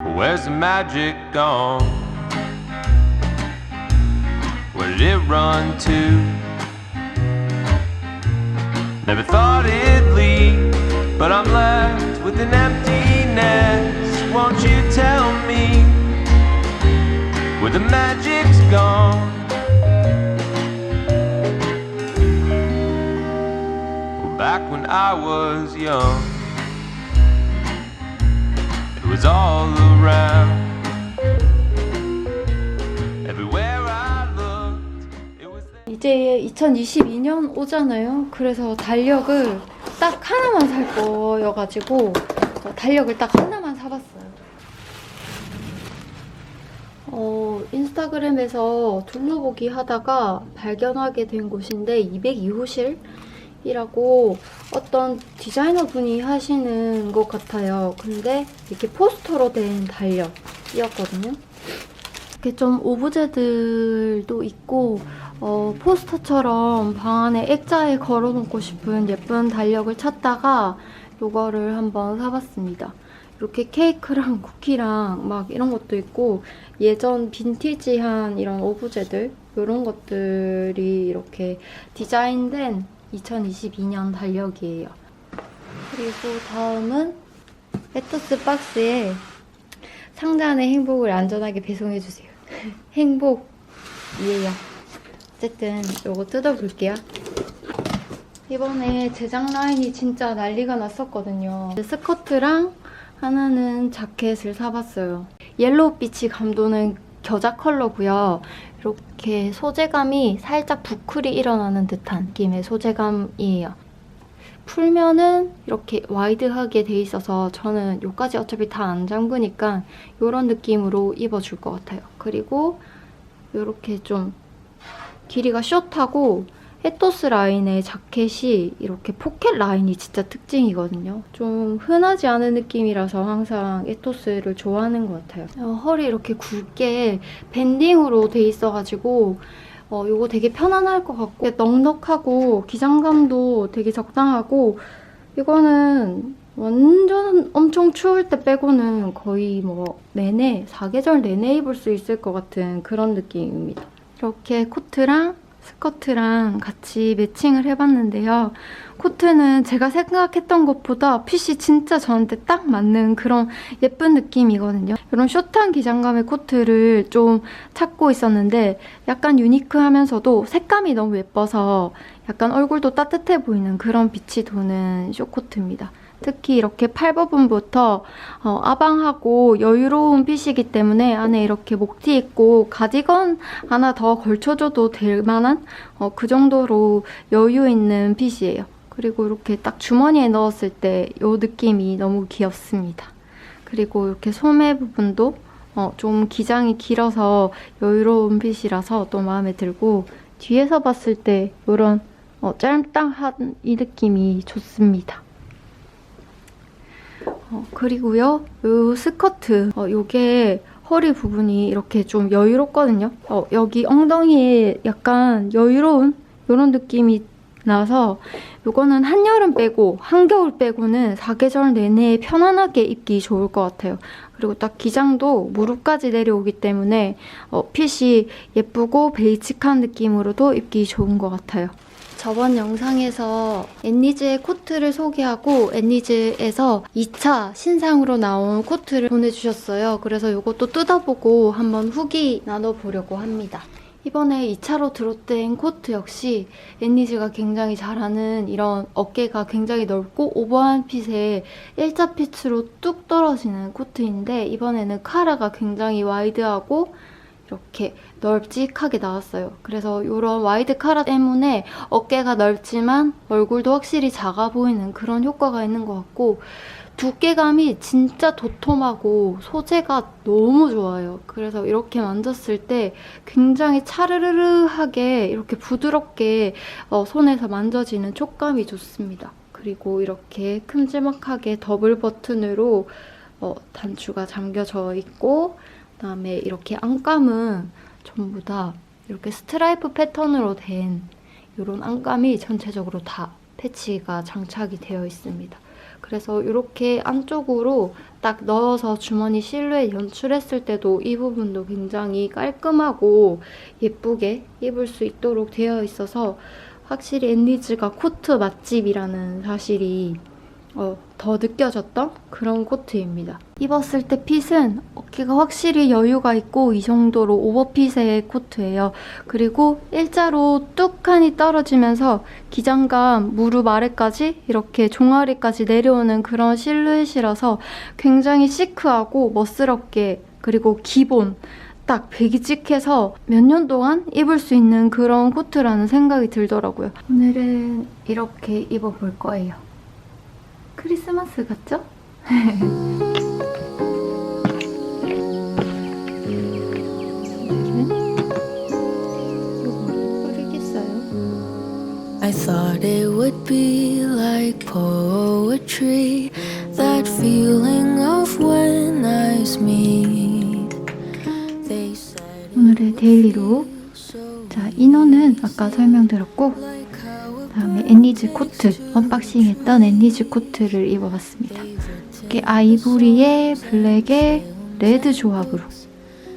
Where's the magic gone? Where did it run to? Never thought it'd leave, but I'm left with an emptiness. Won't you tell me where the magic's gone? Back when I was young, was all around. 이제 2022년 오잖아요. 그래서 달력을 딱 하나만 살 거여가지고 어, 달력을 딱 하나만 사봤어요. 어, 인스타그램에서 둘러보기 하다가 발견하게 된 곳인데 202호실 이라고 어떤 디자이너 분이 하시는 것 같아요. 근데 이렇게 포스터로 된 달력이었거든요. 이렇게 좀 오브제들도 있고 어, 포스터처럼 방 안에 액자에 걸어놓고 싶은 예쁜 달력을 찾다가 요거를 한번 사봤습니다. 이렇게 케이크랑 쿠키랑 막 이런 것도 있고 예전 빈티지한 이런 오브제들 이런 것들이 이렇게 디자인된 2022년 달력이에요. 그리고 다음은 에토스 박스에 상자 안의 행복을 안전하게 배송해주세요. 행복이에요. 어쨌든 요거 뜯어볼게요. 이번에 제작 라인이 진짜 난리가 났었거든요. 스커트랑 하나는 자켓을 사봤어요. 옐로우빛이 감도는 겨자 컬러고요. 이렇게 소재감이 살짝 부클이 일어나는 듯한 느낌의 소재감이에요. 풀면은 이렇게 와이드하게 돼 있어서 저는 요까지 어차피 다 안 잠그니까 이런 느낌으로 입어줄 것 같아요. 그리고 이렇게 좀 길이가 숏하고 에토스 라인의 자켓이 이렇게 포켓 라인이 진짜 특징이거든요. 좀 흔하지 않은 느낌이라서 항상 에토스를 좋아하는 것 같아요. 어, 허리 이렇게 굵게 밴딩으로 돼 있어가지고 어, 이거 되게 편안할 것 같고 넉넉하고 기장감도 되게 적당하고 이거는 완전 엄청 추울 때 빼고는 거의 뭐 내내 사계절 내내 입을 수 있을 것 같은 그런 느낌입니다. 이렇게 코트랑 스커트랑 같이 매칭을 해봤는데요. 코트는 제가 생각했던 것보다 핏이 진짜 저한테 딱 맞는 그런 예쁜 느낌이거든요. 이런 숏한 기장감의 코트를 좀 찾고 있었는데 약간 유니크하면서도 색감이 너무 예뻐서 약간 얼굴도 따뜻해 보이는 그런 빛이 도는 숏코트입니다. 특히 이렇게 팔 부분부터 어, 아방하고 여유로운 핏이기 때문에 안에 이렇게 목티 있고 가디건 하나 더 걸쳐줘도 될 만한 어, 그 정도로 여유 있는 핏이에요. 그리고 이렇게 딱 주머니에 넣었을 때 이 느낌이 너무 귀엽습니다. 그리고 이렇게 소매 부분도 어, 좀 기장이 길어서 여유로운 핏이라서 또 마음에 들고 뒤에서 봤을 때 이런 어, 짤딱한 이 느낌이 좋습니다. 어, 그리고요, 요 스커트, 어, 요게 허리 부분이 이렇게 좀 여유롭거든요. 어, 여기 엉덩이에 약간 여유로운 이런 느낌이 나서 요거는 한여름 빼고 한겨울 빼고는 사계절 내내 편안하게 입기 좋을 것 같아요. 그리고 딱 기장도 무릎까지 내려오기 때문에 어, 핏이 예쁘고 베이직한 느낌으로도 입기 좋은 것 같아요. 저번 영상에서 엔니즈의 코트를 소개하고 엔니즈에서 2차 신상으로 나온 코트를 보내주셨어요. 그래서 이것도 뜯어보고 한번 후기 나눠보려고 합니다. 이번에 2차로 드롭된 코트 역시 엔니즈가 굉장히 잘하는 이런 어깨가 굉장히 넓고 오버한 핏에 1차 핏으로 뚝 떨어지는 코트인데 이번에는 카라가 굉장히 와이드하고 이렇게 넓직하게 나왔어요. 그래서 이런 와이드 카라 때문에 어깨가 넓지만 얼굴도 확실히 작아 보이는 그런 효과가 있는 것 같고 두께감이 진짜 도톰하고 소재가 너무 좋아요. 그래서 이렇게 만졌을 때 굉장히 차르르르하게 이렇게 부드럽게 어, 손에서 만져지는 촉감이 좋습니다. 그리고 이렇게 큼지막하게 더블 버튼으로 어, 단추가 잠겨져 있고 그다음에 이렇게 안감은 전부 다 이렇게 스트라이프 패턴으로 된 이런 안감이 전체적으로 다 패치가 장착이 되어 있습니다. 그래서 이렇게 안쪽으로 딱 넣어서 주머니 실루엣 연출했을 때도 이 부분도 굉장히 깔끔하고 예쁘게 입을 수 있도록 되어 있어서 확실히 앤리즈가 코트 맛집이라는 사실이 어, 더 느껴졌던 그런 코트입니다. 입었을 때 핏은 어깨가 확실히 여유가 있고 이 정도로 오버핏의 코트예요. 그리고 일자로 뚝하니 떨어지면서 기장감 무릎 아래까지 이렇게 종아리까지 내려오는 그런 실루엣이라서 굉장히 시크하고 멋스럽게 그리고 기본 딱 배기찍해서 몇 년 동안 입을 수 있는 그런 코트라는 생각이 들더라고요. 오늘은 이렇게 입어볼 거예요. 크리스마스 같죠? 요거 뿌리겠어요. I thought it would be like poetry, that feeling of when eyes meet. They said 오늘의 데일리룩. 자, 이너는 아까 설명드렸고, 다음에 애니즈 코트, 언박싱 했던 애니즈 코트를 입어봤습니다. 이렇게 아이보리에 블랙에 레드 조합으로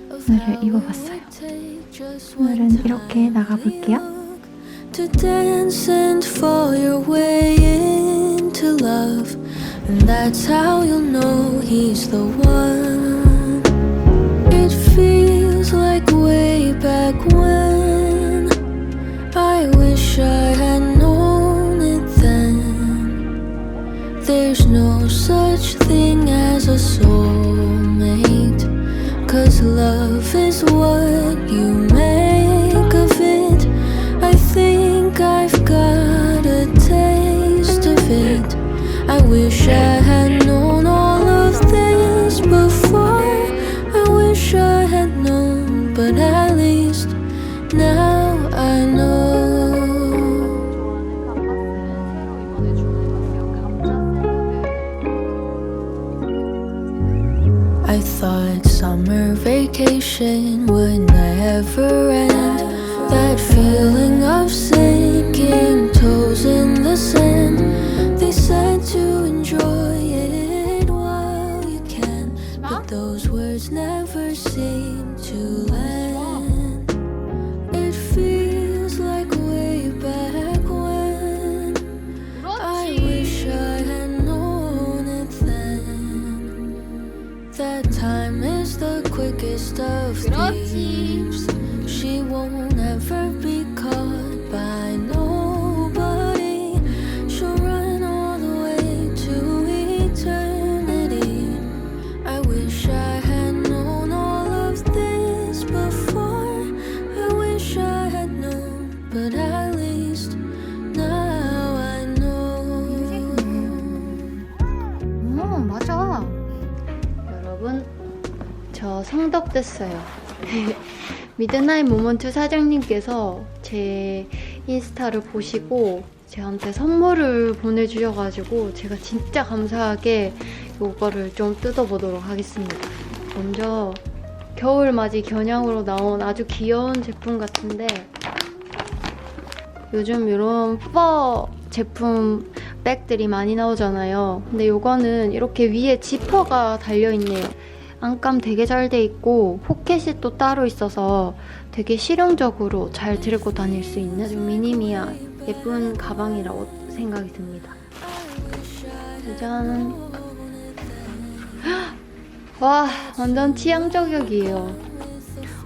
오늘을 입어봤어요. 오늘은 이렇게 나가볼게요. to dance and fall your way into love. And that's how you'll know he's the one. It feels like way back when. I wish I had There's no such thing as a soulmate. Cause love is what you make of it. I think I've got a taste of it. I wish I That time is the quickest of thieves. She won't ever be 저 성덕됐어요. 미드나잇 모먼트 사장님께서 제 인스타를 보시고 저한테 선물을 보내주셔가지고 제가 진짜 감사하게 이거를 좀 뜯어보도록 하겠습니다. 먼저 겨울맞이 겨냥으로 나온 아주 귀여운 제품 같은데 요즘 이런 푸버 제품 백들이 많이 나오잖아요. 근데 이거는 이렇게 위에 지퍼가 달려있네요. 안감 되게 잘 돼 있고 포켓이 또 따로 있어서 되게 실용적으로 잘 들고 다닐 수 있는 아주 미니미야 예쁜 가방이라고 생각이 듭니다. 짜잔. 와, 완전 취향 저격이에요.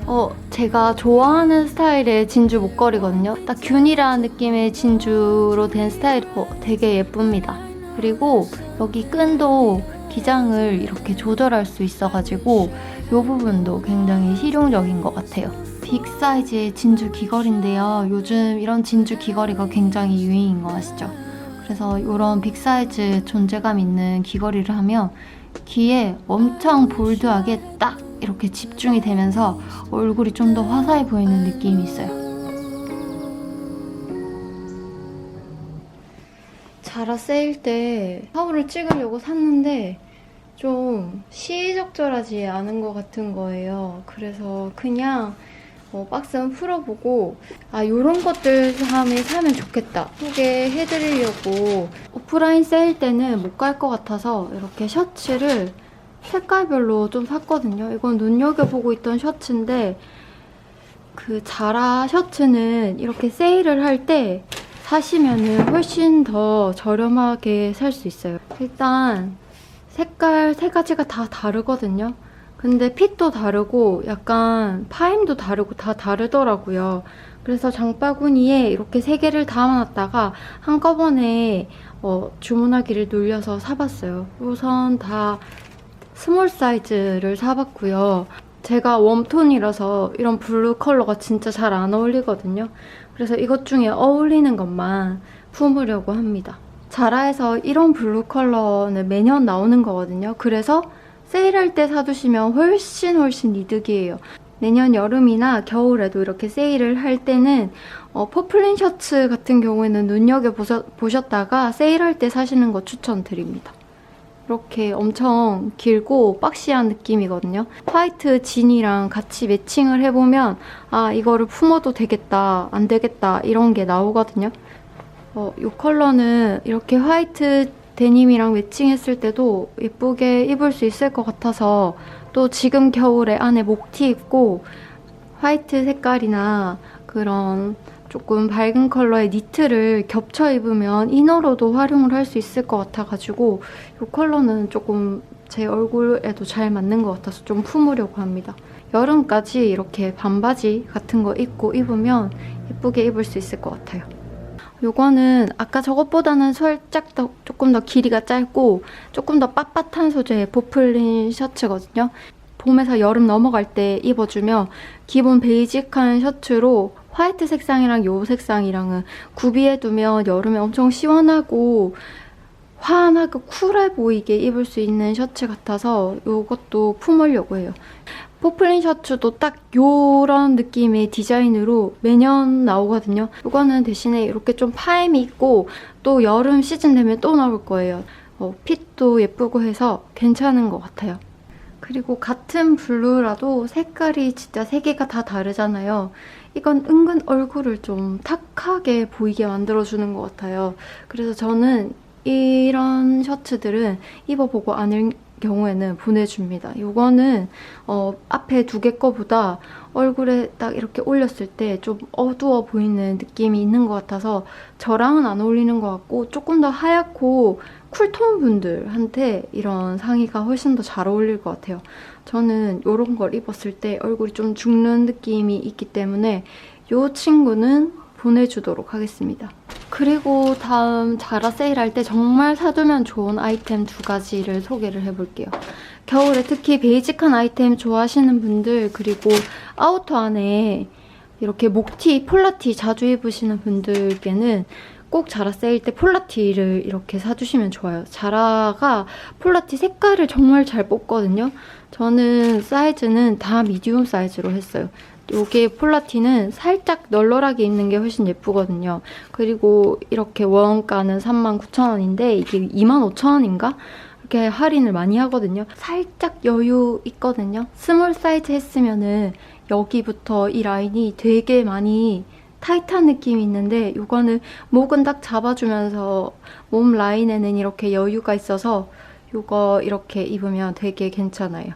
어, 제가 좋아하는 스타일의 진주 목걸이거든요. 딱 균이라는 느낌의 진주로 된 스타일, 어, 되게 예쁩니다. 그리고 여기 끈도 기장을 이렇게 조절할 수 있어가지고 이 부분도 굉장히 실용적인 것 같아요. 빅 사이즈의 진주 귀걸이인데요. 요즘 이런 진주 귀걸이가 굉장히 유행인 거 아시죠? 그래서 이런 빅 사이즈 존재감 있는 귀걸이를 하면 귀에 엄청 볼드하게 딱 이렇게 집중이 되면서 얼굴이 좀 더 화사해 보이는 느낌이 있어요. 자라 세일 때 사울을 찍으려고 샀는데 좀 시의적절하지 않은 것 같은 거예요. 그래서 그냥 어, 박스 한번 풀어보고 아 요런 것들 사면 사면 좋겠다 소개해드리려고 오프라인 세일 때는 못 갈 것 같아서 이렇게 셔츠를 색깔별로 좀 샀거든요. 이건 눈여겨보고 있던 셔츠인데 그 자라 셔츠는 이렇게 세일을 할 때 사시면은 훨씬 더 저렴하게 살 수 있어요. 일단 색깔 세 가지가 다 다르거든요. 근데 핏도 다르고 약간 파임도 다르고 다 다르더라고요. 그래서 장바구니에 이렇게 세 개를 담아놨다가 한꺼번에 어, 주문하기를 눌려서 사봤어요. 우선 다 스몰 사이즈를 사봤고요. 제가 웜톤이라서 이런 블루 컬러가 진짜 잘 안 어울리거든요. 그래서 이것 중에 어울리는 것만 품으려고 합니다. 자라에서 이런 블루 컬러는 매년 나오는 거거든요. 그래서 세일할 때 사두시면 훨씬 훨씬 이득이에요. 내년 여름이나 겨울에도 이렇게 세일을 할 때는 어, 퍼플린 셔츠 같은 경우에는 눈여겨보셨다가 세일할 때 사시는 거 추천드립니다. 이렇게 엄청 길고 박시한 느낌이거든요. 화이트 진이랑 같이 매칭을 해보면 아 이거를 품어도 되겠다 안 되겠다 이런 게 나오거든요. 어, 이 컬러는 이렇게 화이트 데님이랑 매칭했을 때도 예쁘게 입을 수 있을 것 같아서 또 지금 겨울에 안에 목티 입고 화이트 색깔이나 그런 조금 밝은 컬러의 니트를 겹쳐 입으면 이너로도 활용을 할 수 있을 것 같아가지고 이 컬러는 조금 제 얼굴에도 잘 맞는 것 같아서 좀 품으려고 합니다. 여름까지 이렇게 반바지 같은 거 입고 입으면 예쁘게 입을 수 있을 것 같아요. 요거는 아까 저것보다는 살짝 더 조금 더 길이가 짧고 조금 더 빳빳한 소재의 보플린 셔츠거든요. 봄에서 여름 넘어갈 때 입어주면 기본 베이직한 셔츠로 화이트 색상이랑 요 색상이랑은 구비해두면 여름에 엄청 시원하고 환하고 쿨해 보이게 입을 수 있는 셔츠 같아서 이것도 품으려고 해요. 포플린 셔츠도 딱 요런 느낌의 디자인으로 매년 나오거든요. 이거는 대신에 이렇게 좀 파임이 있고 또 여름 시즌 되면 또 나올 거예요. 어, 핏도 예쁘고 해서 괜찮은 것 같아요. 그리고 같은 블루라도 색깔이 진짜 세 개가 다 다르잖아요. 이건 은근 얼굴을 좀 탁하게 보이게 만들어주는 것 같아요. 그래서 저는 이런 셔츠들은 입어보고 아는 경우에는 보내줍니다. 이거는 어, 앞에 두 개 거보다 얼굴에 딱 이렇게 올렸을 때 좀 어두워 보이는 느낌이 있는 것 같아서 저랑은 안 어울리는 것 같고 조금 더 하얗고 쿨톤 분들한테 이런 상의가 훨씬 더 잘 어울릴 것 같아요. 저는 이런 걸 입었을 때 얼굴이 좀 죽는 느낌이 있기 때문에 이 친구는 보내주도록 하겠습니다. 그리고 다음 자라 세일할 때 정말 사두면 좋은 아이템 두 가지를 소개를 해볼게요. 겨울에 특히 베이직한 아이템 좋아하시는 분들 그리고 아우터 안에 이렇게 목티, 폴라티 자주 입으시는 분들께는 꼭 자라 세일 때 폴라티를 이렇게 사주시면 좋아요. 자라가 폴라티 색깔을 정말 잘 뽑거든요. 저는 사이즈는 다 미디움 사이즈로 했어요. 요게 폴라티는 살짝 널널하게 입는 게 훨씬 예쁘거든요. 그리고 이렇게 원가는 39,000원인데 이게 25,000원인가? 이렇게 할인을 많이 하거든요. 살짝 여유 있거든요. 스몰 사이즈 했으면은 여기부터 이 라인이 되게 많이 타이트한 느낌이 있는데 이거는 목은 딱 잡아주면서 몸 라인에는 이렇게 여유가 있어서 이거 이렇게 입으면 되게 괜찮아요.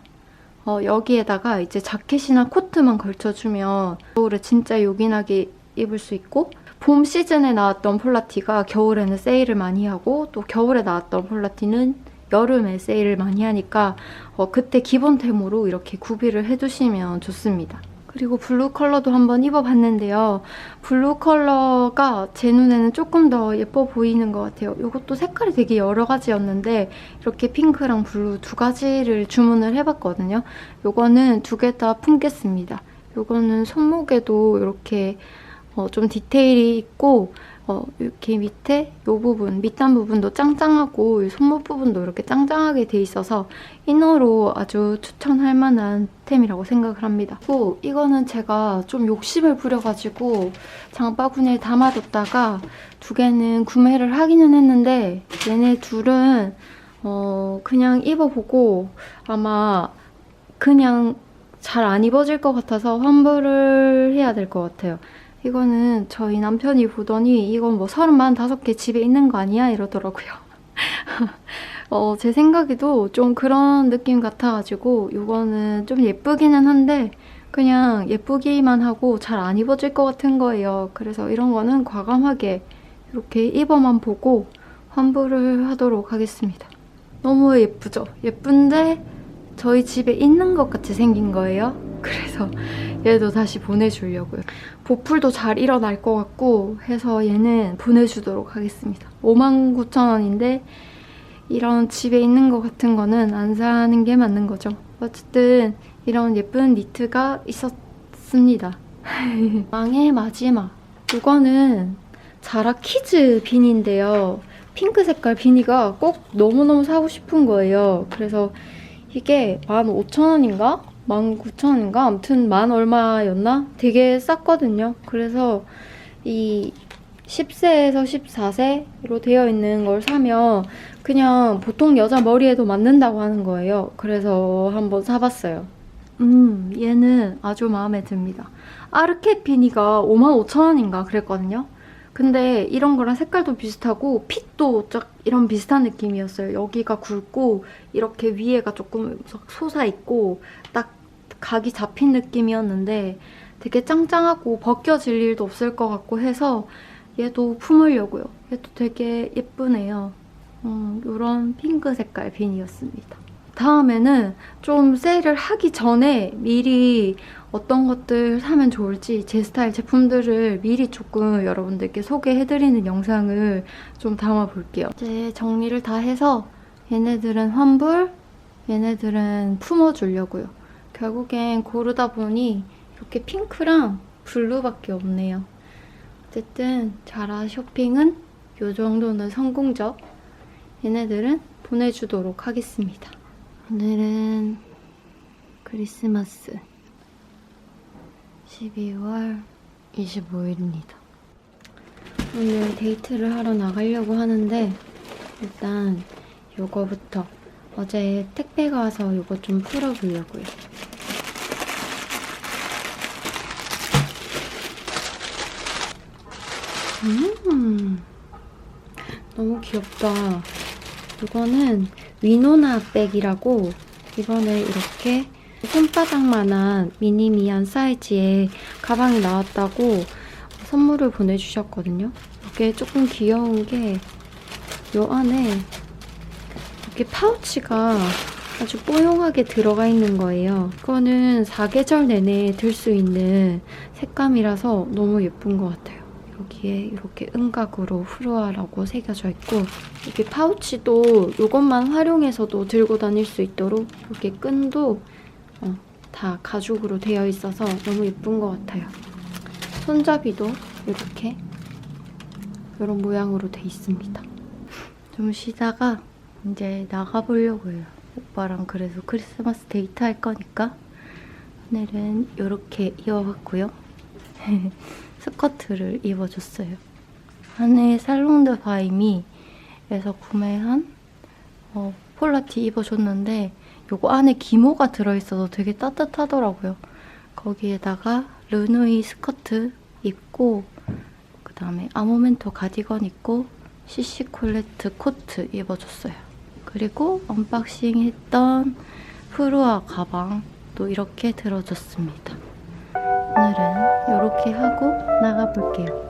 어, 여기에다가 이제 자켓이나 코트만 걸쳐주면 겨울에 진짜 요긴하게 입을 수 있고 봄 시즌에 나왔던 폴라티가 겨울에는 세일을 많이 하고 또 겨울에 나왔던 폴라티는 여름에 세일을 많이 하니까 어, 그때 기본템으로 이렇게 구비를 해두시면 좋습니다. 그리고 블루 컬러도 한번 입어봤는데요. 블루 컬러가 제 눈에는 조금 더 예뻐 보이는 것 같아요. 이것도 색깔이 되게 여러 가지였는데 이렇게 핑크랑 블루 두 가지를 주문을 해봤거든요. 이거는 두 개 다 품겠습니다. 이거는 손목에도 이렇게 어, 좀 디테일이 있고 어, 이렇게 밑에 이 부분, 밑단 부분도 짱짱하고 이 손목 부분도 이렇게 짱짱하게 돼 있어서 이너로 아주 추천할 만한 템이라고 생각을 합니다. 또 이거는 제가 좀 욕심을 부려가지고 장바구니에 담아뒀다가 두 개는 구매를 하기는 했는데 얘네 둘은 어, 그냥 입어보고 아마 그냥 잘 안 입어질 것 같아서 환불을 해야 될 것 같아요. 이거는 저희 남편이 보더니 이건 뭐 35개 집에 있는 거 아니야? 이러더라고요. 어, 제 생각에도 좀 그런 느낌 같아가지고 이거는 좀 예쁘기는 한데 그냥 예쁘기만 하고 잘 안 입어질 것 같은 거예요. 그래서 이런 거는 과감하게 이렇게 입어만 보고 환불을 하도록 하겠습니다. 너무 예쁘죠? 예쁜데 저희 집에 있는 것 같이 생긴 거예요. 그래서 얘도 다시 보내주려고요. 보풀도 잘 일어날 것 같고 해서 얘는 보내주도록 하겠습니다. 59,000원인데 이런 집에 있는 것 같은 거는 안 사는 게 맞는 거죠. 어쨌든 이런 예쁜 니트가 있었습니다. 왕의 마지막. 이거는 자라 키즈 비니인데요. 핑크 색깔 비니가 꼭 너무너무 사고 싶은 거예요. 그래서 이게 15,000원인가? 19,000원인가? 아무튼 만 얼마였나? 되게 쌌거든요. 그래서 이 10세에서 14세로 되어 있는 걸 사면 그냥 보통 여자 머리에도 맞는다고 하는 거예요. 그래서 한번 사봤어요. 음, 얘는 아주 마음에 듭니다. 아르케 비니가 55,000원인가 그랬거든요. 근데 이런 거랑 색깔도 비슷하고 핏도 쫙 이런 비슷한 느낌이었어요. 여기가 굵고 이렇게 위에가 조금 솟아 있고 딱 각이 잡힌 느낌이었는데 되게 짱짱하고 벗겨질 일도 없을 것 같고 해서 얘도 품으려고요. 얘도 되게 예쁘네요. 음, 이런 핑크 색깔 비니였습니다. 다음에는 좀 세일을 하기 전에 미리 어떤 것들 사면 좋을지 제 스타일 제품들을 미리 조금 여러분들께 소개해드리는 영상을 좀 담아볼게요. 이제 정리를 다 해서 얘네들은 환불, 얘네들은 품어주려고요. 결국엔 고르다 보니 이렇게 핑크랑 블루밖에 없네요. 어쨌든 자라 쇼핑은 이 정도는 성공적. 얘네들은 보내주도록 하겠습니다. 오늘은 크리스마스 12월 25일입니다. 오늘 데이트를 하러 나가려고 하는데 일단 요거부터 어제 택배가 와서 요거 좀 풀어보려고요. 음, 너무 귀엽다. 이거는 위노나 백이라고 이번에 이렇게 손바닥만한 미니미한 사이즈의 가방이 나왔다고 선물을 보내주셨거든요. 이게 조금 귀여운 게요 안에 이렇게 파우치가 아주 뽀용하게 들어가 있는 거예요. 이거는 사계절 내내 들 수 있는 색감이라서 너무 예쁜 것 같아요. 여기에 이렇게 은각으로 후루아라고 새겨져 있고 이게 파우치도 이것만 활용해서도 들고 다닐 수 있도록 이렇게 끈도 어, 다 가죽으로 되어 있어서 너무 예쁜 것 같아요. 손잡이도 이렇게 이런 모양으로 돼 있습니다. 좀 쉬다가 이제 나가보려고 해요. 오빠랑 그래서 크리스마스 데이트 할 거니까 오늘은 이렇게 입어봤고요. 스커트를 입어줬어요. 안에 살롱드 바이미에서 구매한 어, 폴라티 입어줬는데 요거 안에 기모가 들어있어서 되게 따뜻하더라고요. 거기에다가 르누이 스커트 입고 그 다음에 아모멘토 가디건 입고 CC 콜레트 코트 입어줬어요. 그리고 언박싱 했던 프루아 가방도 이렇게 들어줬습니다. 오늘은 이렇게 하고 나가볼게요.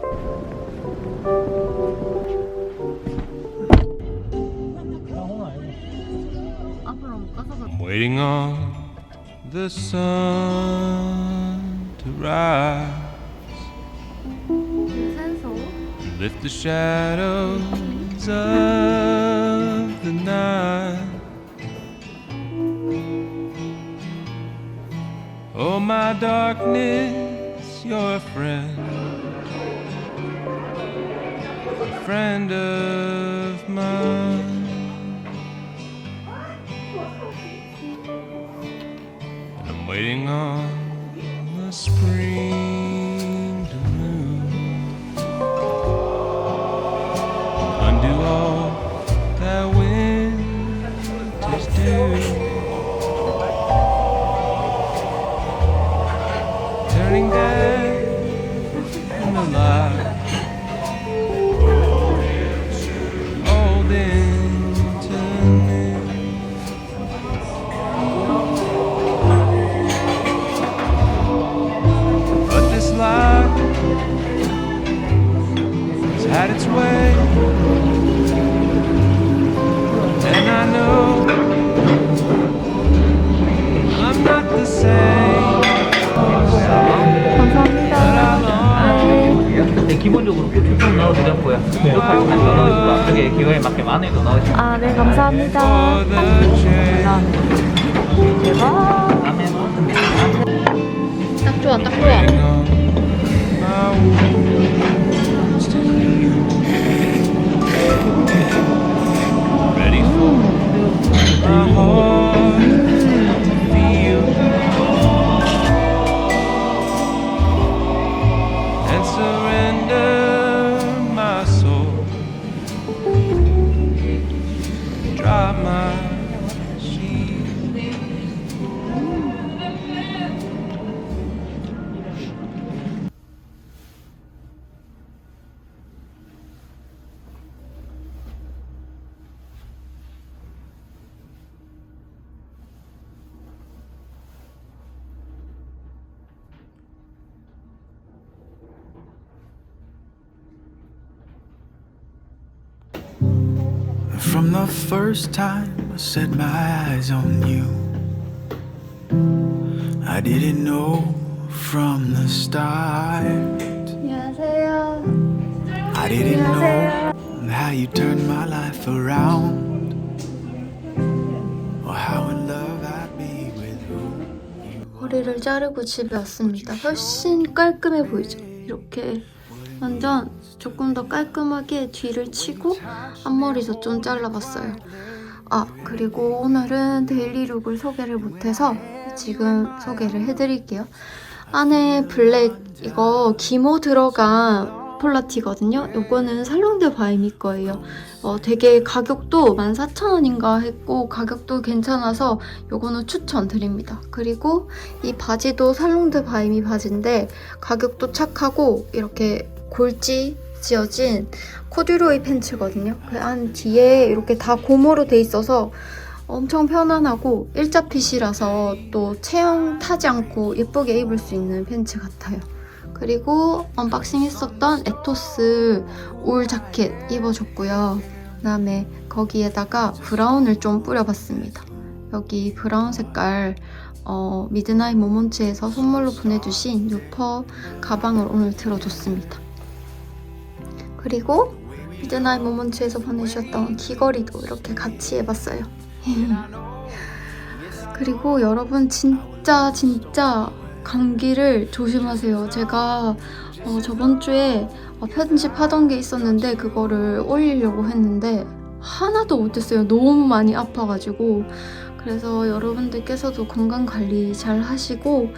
I'm waiting on the sun to rise, 산소 lift the shadows of the night. Oh, my darkness, you're a friend, a friend of mine. had its way. And I know I'm not the same. 근데 기본적으로 고추장 넣어도 될 거야. 네. 고추장 넣어주고 앞쪽에 기호에 맞게 마늘도 넣어주고. 아, 네, 감사합니다. 감사합니다. 대박. 딱 좋아, 딱 좋아. Ready? For first time I set my eyes on you, I didn't know from the start. 안녕하세요. I didn't know how you turned my life around, or how in love I'd be with you. 머리를 자르고 집에 왔습니다. 훨씬 깔끔해 보이죠? 이렇게 완전 조금 더 깔끔하게 뒤를 치고 앞머리도 좀 잘라봤어요. 아 그리고 오늘은 데일리룩을 소개를 못해서 지금 소개를 해드릴게요. 안에 블랙 이거 기모 들어간 폴라티거든요. 요거는 살롱드 바이미 거예요. 어, 되게 가격도 14,000원인가 했고 가격도 괜찮아서 요거는 추천드립니다. 그리고 이 바지도 살롱드 바이미 바지인데 가격도 착하고 이렇게 골지 지어진 코듀로이 팬츠거든요. 그안 뒤에 이렇게 다 고무로 돼 있어서 엄청 편안하고 일자 핏이라서 또 체형 타지 않고 예쁘게 입을 수 있는 팬츠 같아요. 그리고 언박싱 했었던 에토스 올 자켓 입어줬고요. 그 다음에 거기에다가 브라운을 좀 뿌려봤습니다. 여기 브라운 색깔 어, 미드나잇 모먼츠에서 선물로 보내주신 요퍼 가방을 오늘 들어줬습니다. 그리고 미드나잇 모먼츠에서 보내주셨던 귀걸이도 이렇게 같이 해봤어요. 그리고 여러분 진짜 진짜 감기를 조심하세요. 제가 어, 저번 주에 어, 편집하던 게 있었는데 그거를 올리려고 했는데 하나도 못했어요. 너무 많이 아파가지고 그래서 여러분들께서도 건강 관리 잘 하시고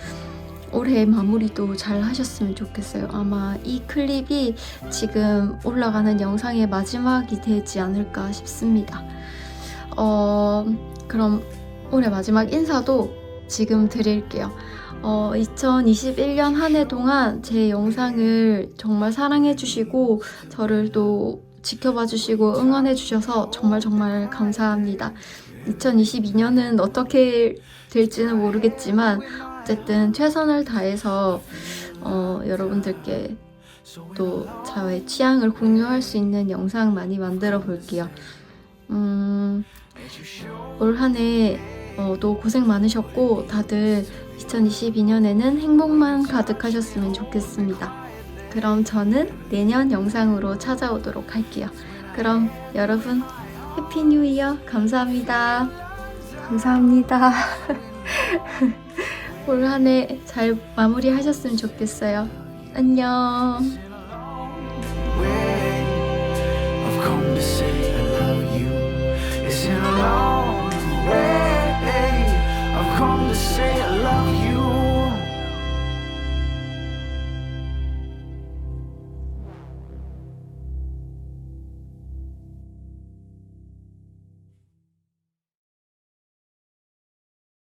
올해 마무리도 잘 하셨으면 좋겠어요. 아마 이 클립이 지금 올라가는 영상의 마지막이 되지 않을까 싶습니다. 어, 그럼 올해 마지막 인사도 지금 드릴게요. 어, 2021년 한 해 동안 제 영상을 정말 사랑해주시고, 저를 또 지켜봐주시고, 응원해주셔서 정말 정말 감사합니다. 2022년은 어떻게 될지는 모르겠지만, 어쨌든 최선을 다해서, 어, 여러분들께 또 저의 취향을 공유할 수 있는 영상 많이 만들어 볼게요. 음, 올 한해 어, 또 고생 많으셨고 다들 2022년에는 행복만 가득하셨으면 좋겠습니다. 그럼 저는 내년 영상으로 찾아오도록 할게요. 그럼 여러분 해피 뉴 이어 감사합니다. 감사합니다. 올 한 해 잘 마무리하셨으면 좋겠어요. 안녕. say